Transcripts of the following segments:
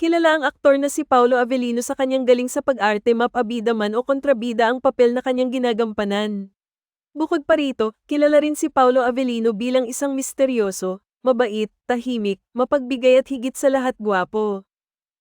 Kilala ang aktor na si Paulo Avellino sa kanyang galing sa pag-arte mapabida man o kontrabida ang papel na kanyang ginagampanan. Bukod pa rito, kilala rin si Paulo Avellino bilang isang misteryoso, mabait, tahimik, mapagbigay at higit sa lahat gwapo.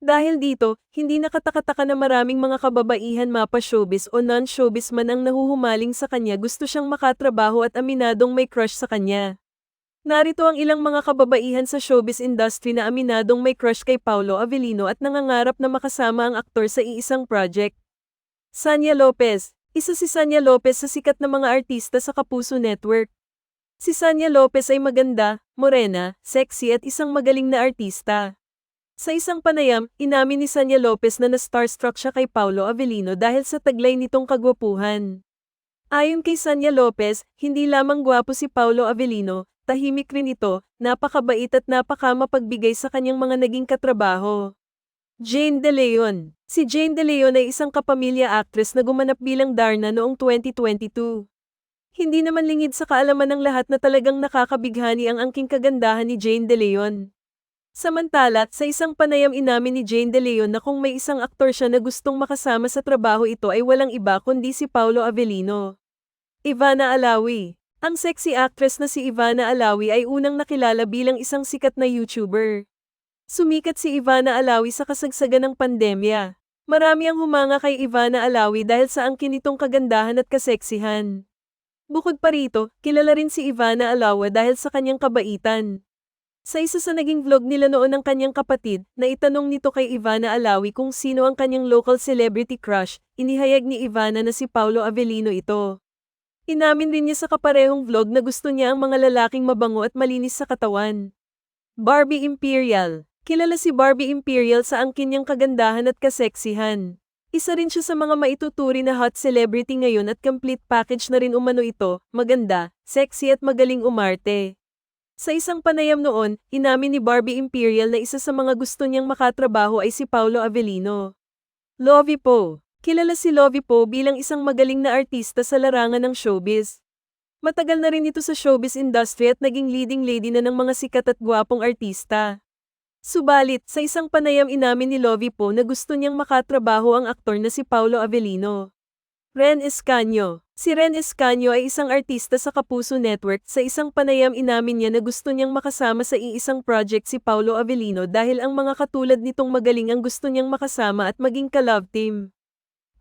Dahil dito, hindi nakatakataka na maraming mga kababaihan mapa showbiz o non-showbiz man ang nahuhumaling sa kanya gusto siyang makatrabaho at aminadong may crush sa kanya. Narito ang ilang mga kababaihan sa showbiz industry na aminadong may crush kay Paulo Avellino at nangangarap na makasama ang aktor sa iisang project. Sanya Lopez Isa si Sanya Lopez sa sikat na mga artista sa Kapuso Network. Si Sanya Lopez ay maganda, morena, sexy at isang magaling na artista. Sa isang panayam, inamin ni Sanya Lopez na na-starstruck siya kay Paulo Avellino dahil sa taglay nitong kagwapuhan. Ayon kay Sanya Lopez, hindi lamang gwapo si Paulo Avellino, tahimik rin ito, napakabait at napakamapagbigay sa kanyang mga naging katrabaho. Jane De Leon Si Jane De Leon ay isang kapamilya actress na gumanap bilang Darna noong 2022. Hindi naman lingid sa kaalaman ng lahat na talagang nakakabighani ang angking kagandahan ni Jane De Leon. Samantala, sa isang panayam inamin ni Jane De Leon na kung may isang aktor siya na gustong makasama sa trabaho ito ay walang iba kundi si Paulo Avellino. Ivana Alawi Ang sexy actress na si Ivana Alawi ay unang nakilala bilang isang sikat na YouTuber. Sumikat si Ivana Alawi sa kasagsagan ng pandemya. Marami ang humanga kay Ivana Alawi dahil sa angkin nitong kagandahan at kaseksihan. Bukod pa rito, kilala rin si Ivana Alawa dahil sa kanyang kabaitan. Sa isa sa naging vlog nila noon ng kanyang kapatid, na itanong nito kay Ivana Alawi kung sino ang kanyang local celebrity crush, inihayag ni Ivana na si Paulo Avellino ito. Inamin rin niya sa kaparehong vlog na gusto niya ang mga lalaking mabango at malinis sa katawan. Barbie Imperial Kilala si Barbie Imperial sa angkin niyang kagandahan at kaseksihan. Isa rin siya sa mga maituturi na hot celebrity ngayon at complete package na rin umano ito, maganda, sexy at magaling umarte. Sa isang panayam noon, inamin ni Barbie Imperial na isa sa mga gusto niyang makatrabaho ay si Paulo Avellino. Lovie Poe Kilala si Lovie Poe bilang isang magaling na artista sa larangan ng showbiz. Matagal na rin ito sa showbiz industry at naging leading lady na ng mga sikat at gwapong artista. Subalit, sa isang panayam inamin ni Lovie Poe na gusto niyang makatrabaho ang aktor na si Paulo Avellino. Ren Escanio Si Ren Escanio ay isang artista sa Kapuso Network. Sa isang panayam inamin niya na gusto niyang makasama sa iisang project si Paulo Avellino dahil ang mga katulad nitong magaling ang gusto niyang makasama at maging ka-love team.